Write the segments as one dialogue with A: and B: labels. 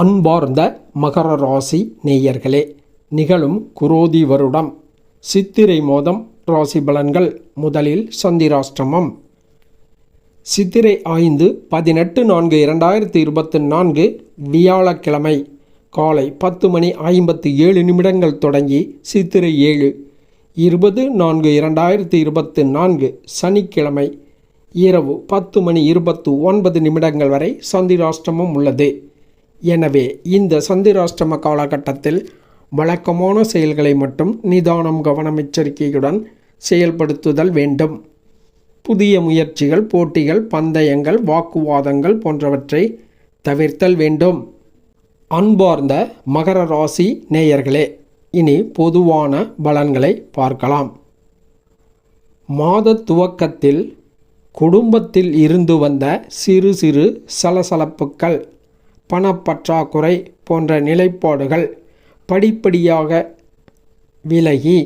A: அன்பார்ந்த மகர ராசி நேயர்களே நிகழும் குரோதி வருடம். சித்திரை மோதம் ராசி பலன்கள் முதலில் சந்திராஷ்டமம். சித்திரை ஐந்து பதினெட்டு நான்கு இரண்டாயிரத்தி இருபத்தி நான்கு வியாழக்கிழமை காலை பத்து மணி ஐம்பத்தி ஏழு நிமிடங்கள் தொடங்கி சித்திரை ஏழு இருபது நான்கு இரண்டாயிரத்தி இருபத்தி நான்கு சனிக்கிழமை இரவு பத்து மணி இருபத்து ஒன்பது நிமிடங்கள் வரை சந்திராஷ்டமம் உள்ளது. எனவே இந்த சந்திராஷ்டம காலகட்டத்தில் வழக்கமான செயல்களை மட்டும் நிதானம் கவனம் எச்சரிக்கையுடன் செயல்படுத்துதல் வேண்டும். புதிய முயற்சிகள் போட்டிகள் பந்தயங்கள் வாக்குவாதங்கள் போன்றவற்றை தவிர்த்தல் வேண்டும். அன்பார்ந்த மகர ராசி நேயர்களே இனி பொதுவான பலன்களை பார்க்கலாம். மாத துவக்கத்தில் குடும்பத்தில் இருந்து வந்த சிறு சிறு சலசலப்புக்கள் பணப்பற்றாக்குறை போன்ற நிலைப்பாடுகள் படிப்படியாக விலகி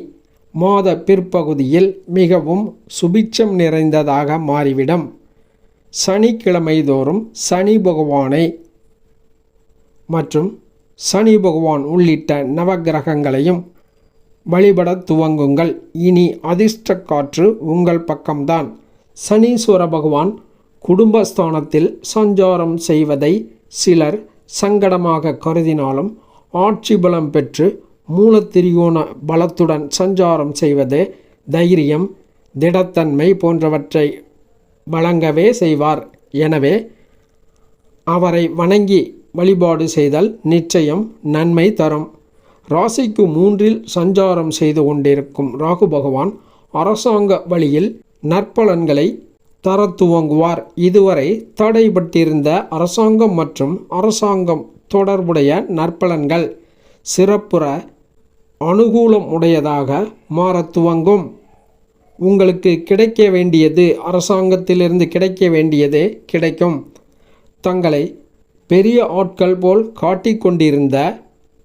A: மாத பிற்பகுதியில் மிகவும் சுபிட்சம் நிறைந்ததாக மாறிவிடும். சனிக்கிழமை தோறும் சனி பகவானை மற்றும் சனி பகவான் உள்ளிட்ட நவக்கிரகங்களையும் வழிபடத் துவங்குங்கள். இனி அதிர்ஷ்ட காற்று உங்கள் பக்கம்தான். சனீஸ்வர பகவான் குடும்பஸ்தானத்தில் சஞ்சாரம் செய்வதை சிலர் சங்கடமாக கருதினாலும் ஆட்சி பலம் பெற்று மூலத்திரிகோண பலத்துடன் சஞ்சாரம் செய்வது தைரியம் திடத்தன்மை போன்றவற்றை வழங்கவே செய்வார். எனவே அவரை வணங்கி வழிபாடு செய்தல் நிச்சயம் நன்மை தரும். ராசிக்கு மூன்றில் சஞ்சாரம் செய்து கொண்டிருக்கும் ராகு பகவான் அரசாங்க வழியில் நற்பலன்களை தர துவங்குவார். இதுவரை தடைபட்டிருந்த அரசாங்கம் மற்றும் அரசாங்கம் தொடர்புடைய நற்பலன்கள் சிறப்புற அனுகூலம் உடையதாக மாறத் துவங்கும். உங்களுக்கு கிடைக்க வேண்டியது அரசாங்கத்திலிருந்து கிடைக்க வேண்டியது கிடைக்கும். தங்களை பெரிய ஆட்கள் போல் காட்டிக்கொண்டிருந்த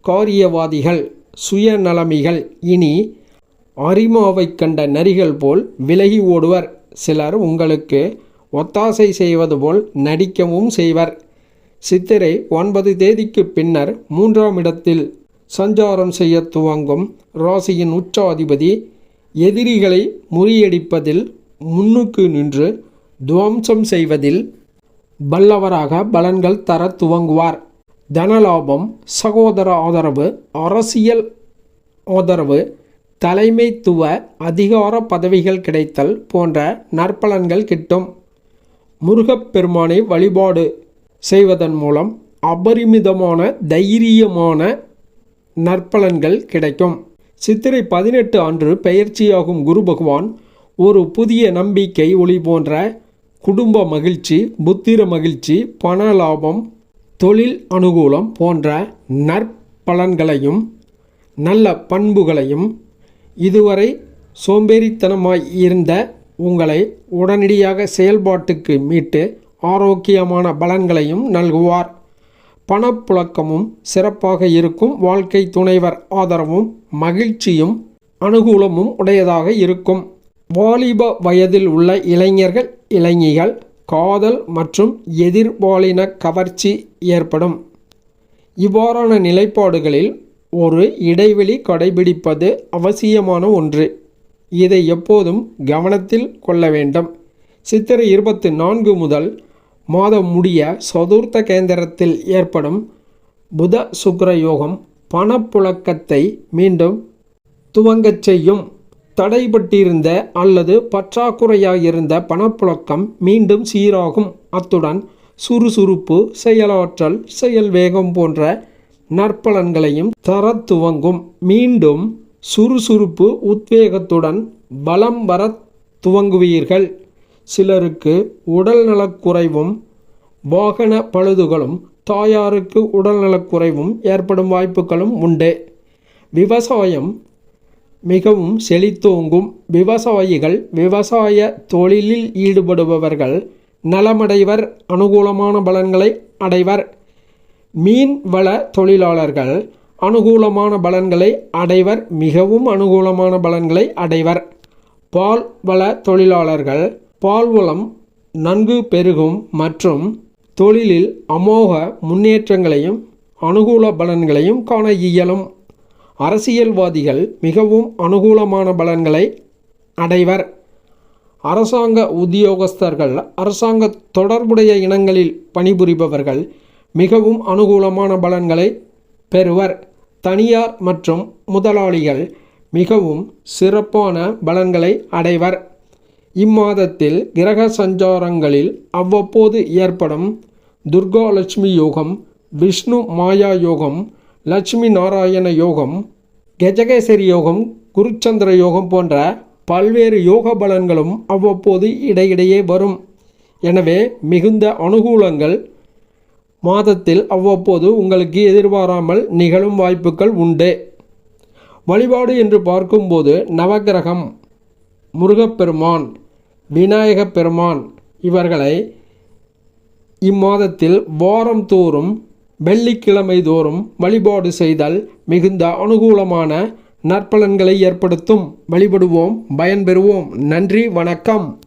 A: காரியவாதிகள் சுயநலமிகள் இனி அரிமாவை கண்ட நரிகள் போல் விலகி ஓடுவர். சிலர் உங்களுக்கு ஒத்தாசை செய்வது போல் நடிக்கவும் செய்வர். சித்திரை ஒன்பது தேதிக்கு பின்னர் மூன்றாம் இடத்தில் சஞ்சாரம் செய்ய துவங்கும் ராசியின் உச்சாதிபதி எதிரிகளை முறியடிப்பதில் முன்னுக்கு நின்று துவம்சம் செய்வதில் வல்லவராக பலன்கள் தர துவங்குவார். தனலாபம் சகோதர ஆதரவு அரசியல் ஆதரவு தலைமைத்துவ அதிகார பதவிகள் கிடைத்தல் போன்ற நற்பலன்கள் கிட்டும். முருகப்பெருமானை வழிபாடு செய்வதன் மூலம் அபரிமிதமான தைரியமான நற்பலன்கள் கிடைக்கும். சித்திரை பதினெட்டு அன்று பெயர்ச்சியாகும் குரு பகவான் ஒரு புதிய நம்பிக்கை ஒளி போன்ற குடும்ப மகிழ்ச்சி புத்திர மகிழ்ச்சி பண லாபம் தொழில் அனுகூலம் போன்ற நற்பலன்களையும் நல்ல பண்புகளையும் இதுவரை சோம்பேறித்தனமாய் இருந்த உங்களை உடனடியாக செயல்பாட்டுக்கு மீட்டு ஆரோக்கியமான பலன்களையும் நல்குவார். பணப்புழக்கமும் சிறப்பாக இருக்கும் வாழ்க்கை துணைவர் ஆதரவும் மகிழ்ச்சியும் அனுகூலமும் உடையதாக இருக்கும். வாலிப வயதில் உள்ள இளைஞர்கள் இளைஞிகள் காதல் மற்றும் எதிர்பாலின கவர்ச்சி ஏற்படும். இவ்வாறான நிலைப்பாடுகளில் ஒரு இடைவெளி கடைபிடிப்பது அவசியமான ஒன்று. இதை எப்போதும் கவனத்தில் கொள்ள வேண்டும். சித்திரை இருபத்தி நான்கு முதல் மாதம் முடிய சதுர்த்த கேந்திரத்தில் ஏற்படும் புத சுக்கர யோகம் பணப்புழக்கத்தை மீண்டும் துவங்கச் செய்யும். தடைபட்டிருந்த அல்லது பற்றாக்குறையாக இருந்த பணப்புழக்கம் மீண்டும் சீராகும். அத்துடன் சுறுசுறுப்பு செயலாற்றல் செயல் வேகம் போன்ற நற்பலன்களையும் தர துவங்கும் மீண்டும் சுறுசுறுப்பு உத்வேகத்துடன் பலம் வர துவங்குவீர்கள். சிலருக்கு உடல்நலக்குறைவும் வாகன பழுதுகளும் தாயாருக்கு உடல்நலக்குறைவும் ஏற்படும் வாய்ப்புகளும் உண்டு. விவசாயம் மிகவும் செழித்தோங்கும். விவசாயிகள் விவசாய தொழிலில் ஈடுபடுபவர்கள் நலமடைவர் அனுகூலமான பலன்களை அடைவர். மீன் வள தொழிலாளர்கள் அனுகூலமான பலன்களை அடைவர் மிகவும் அனுகூலமான பலன்களை அடைவர். பால் வள தொழிலாளர்கள் பால்வளம் நன்கு பெருகும் மற்றும் தொழிலில் அமோக முன்னேற்றங்களையும் அனுகூல பலன்களையும் காண இயலும். அரசியல்வாதிகள் மிகவும் அனுகூலமான பலன்களை அடைவர். அரசாங்க உத்தியோகஸ்தர்கள் அரசாங்க தொடர்புடைய இனங்களில் பணிபுரிபவர்கள் மிகவும் அனுகூலமான பலன்களை பெறுவர். தனியார் மற்றும் முதலாளிகள் மிகவும் சிறப்பான பலன்களை அடைவர். இம்மாதத்தில் கிரக சஞ்சாரங்களில் அவ்வப்போது ஏற்படும் துர்கா லட்சுமி யோகம் விஷ்ணு மாயா யோகம் லட்சுமி நாராயண யோகம் கஜகேசரி யோகம் குருச்சந்திர யோகம் போன்ற பல்வேறு யோக பலன்களும் அவ்வப்போது இடையிடையே வரும். எனவே மிகுந்த அனுகூலங்கள் மாதத்தில் அவ்வப்போது உங்களுக்கு எதிர்பாராமல் நிகழும் வாய்ப்புகள் உண்டு. வழிபாடு என்று பார்க்கும்போது நவக்கிரகம் முருகப்பெருமான் விநாயகப் பெருமான் இவர்களை இம்மாதத்தில் வாரம் தோறும் வெள்ளிக்கிழமை தோறும் வழிபாடு செய்தல் மிகுந்த அனுகூலமான நற்பலன்களை ஏற்படுத்தும். வழிபடுவோம் பயன்பெறுவோம். நன்றி வணக்கம்.